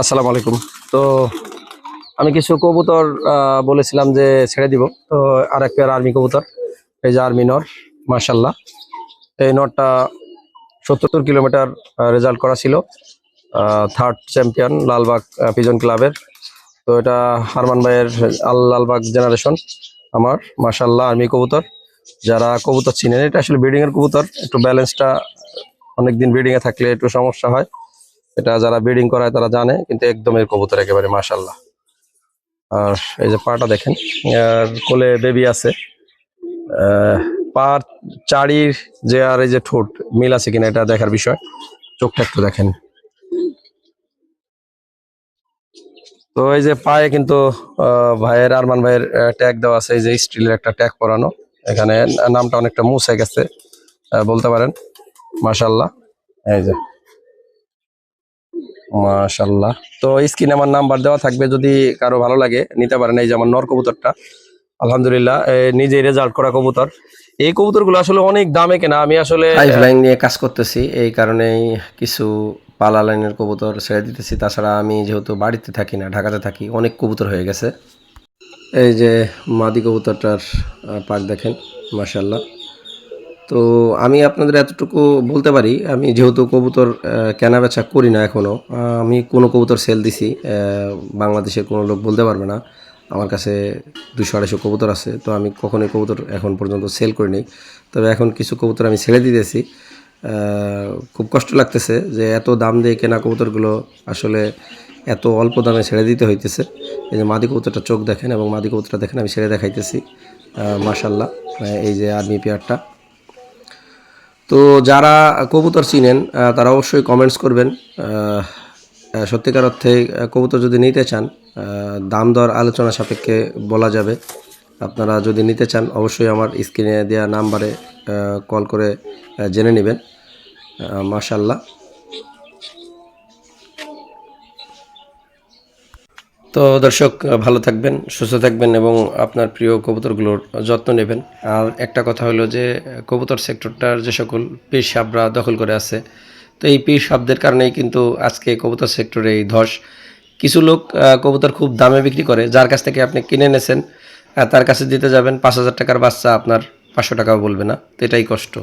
আসসালামু আলাইকুম। তো আমি কিছু কবুতর বলেছিলাম যে ছেড়ে দিব। তো আর এক পেয়ার আর্মি কবুতর, এই যে আর্মি নর মার্শাল্লাহ এই নরটা সত্তর কিলোমিটার রেজাল্ট করা ছিল। থার্ড চ্যাম্পিয়ন লালবাগ পিজন ক্লাবের তো এটা হারমান ভাইয়ের আল লালবাগ জেনারেশন আমার মার্শাল্লাহ আর্মি কবুতর। যারা কবুতর চিনেন, এটা আসলে ব্রিডিং এর কবুতর। একটু ব্যালেন্সটা অনেকদিন ব্রিডিং এ থাকলে একটু সমস্যা হয়। এটা যারা ব্রিডিং করায় তারা জানে, কিন্তু একদম এর কবুতর একেবারে মাশাল্লাহ আর এই যে পাটা দেখেন আর কোলে বেবি আছে। পার চারির যে আর এই যে ঠোঁট, মিল আছে কিনা এটা দেখার বিষয়। চোখটা একটু দেখেন। তো এই যে পায়ে কিন্তু ভাইয়ের, আরমান ভাইয়ের ট্যাগ দেওয়া আছে, এই যে স্টিলের একটা ট্যাগ পরানো। এখানে নামটা অনেকটা মুছে গেছে বলতে পারেন। মাশাল্লাহ এই যে মাশাল্লাহ তো স্ক্রিনে আমার নাম্বার দেওয়া থাকবে, যদি কারও ভালো লাগে, নিতে পারেন এই যে আমার নর কবুতরটা। আলহামদুলিল্লাহ নিজেই রেজাল্ট করা কবুতর। এই কবুতরগুলো আসলে অনেক দামে কেনা। আমি আসলে লাইন নিয়ে কাজ করতেছি। এই কারণেই কিছু পালা লাইনের কবুতর ছেড়ে দিতেছি। তাছাড়া আমি যেহেতু বাড়িতে থাকি না, ঢাকাতে থাকি, অনেক কবুতর হয়ে গেছে। এই যে মাদি কবুতরটার পাক দেখেন মাসাল্লাহ তো আমি আপনাদের এতটুকু বলতে পারি, আমি যেহেতু কবুতর কেনা বেচা করি না এখনও আমি কোনো কবুতর সেল দিছি বাংলাদেশের কোনো লোক বলতে পারবে না। আমার কাছে দুশো আড়াইশো কবুতর আছে, তো আমি কখনোই কবুতর এখন পর্যন্ত সেল করিনি তবে এখন কিছু কবুতর আমি ছেড়ে দিতেছি খুব কষ্ট লাগতেছে যে এত দাম দিয়ে কেনা কবুতরগুলো আসলে এত অল্প দামে ছেড়ে দিতে হইতেছে। এই যে মাদি কবুতরটা চোখ দেখেন এবং মাদি কবুতরটা দেখেন, আমি ছেড়ে দেখাইতেছি। মাশাল্লাহ এই যে আর্মি পেয়ারটা তো যারা কবুতর চিনেন তারা অবশ্যই কমেন্টস করবেন। সত্যিকার অর্থে কবুতর যদি নিতে চান দাম দর আলোচনা সাপেক্ষে বলা যাবে। আপনারা যদি নিতে চান, অবশ্যই আমার স্ক্রিনে দেওয়া নাম্বারে কল করে জেনে নেবেন। মাশাল্লাহ তো দর্শক, ভালো থাকবেন, সুস্থ থাকবেন এবং আপনার প্রিয় কবুতরগুলোর যত্ন নেবেন। আর একটা কথা হলো যে, কবুতর সেক্টরটার যে সকল পীর সাবরা দখল করে আছে, তো এই পীর সাবদের কারণেই কিন্তু আজকে কবুতর সেক্টরে এই ধস। কিছু লোক কবুতর খুব দামে বিক্রি করে, যার কাছ থেকে আপনি কিনে এনেছেন তার কাছে দিতে যাবেন পাঁচ হাজার টাকার বাচ্চা আপনার পাঁচশো টাকাও বলবে না, তো এটাই কষ্ট।